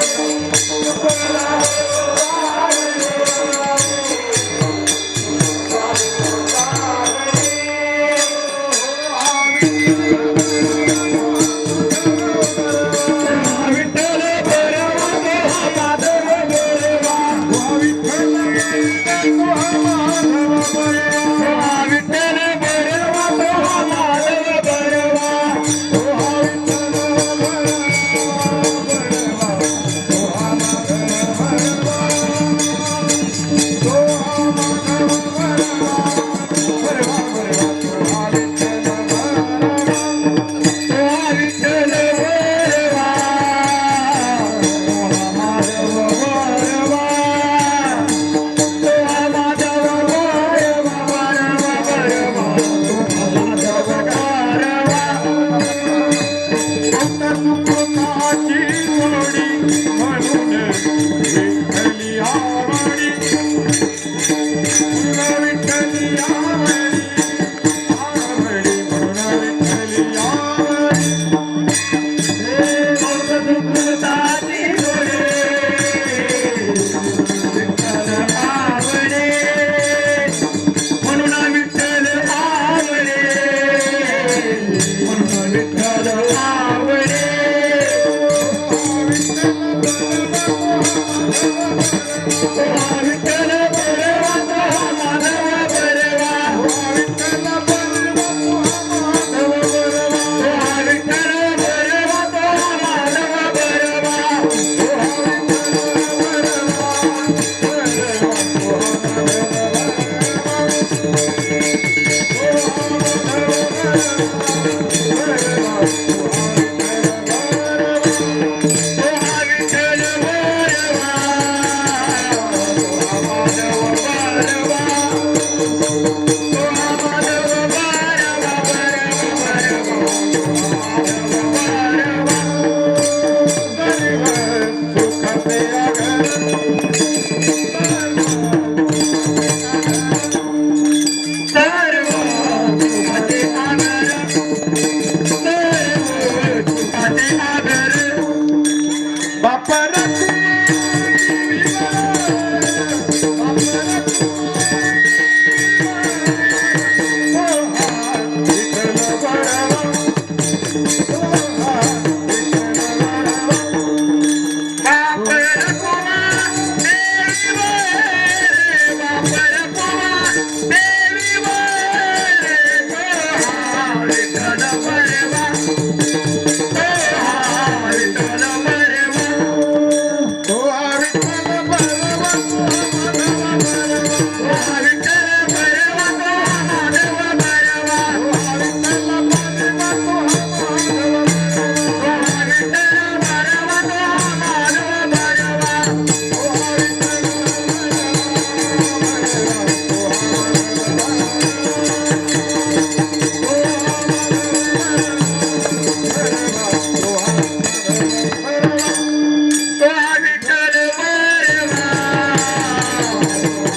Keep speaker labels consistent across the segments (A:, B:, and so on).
A: Thank Come on,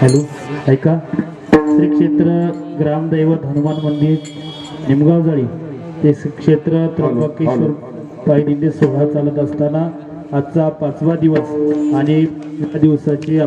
A: hello ऐका. श्री क्षेत्र ग्रामदैवत हनुमान मंदिर निमगाव जाळी. ते श्री क्षेत्र त्र्यंबकेश्वर पायदिंडी सोहळा चालत असताना आजचा पाचवा दिवस आणि या दिवसाची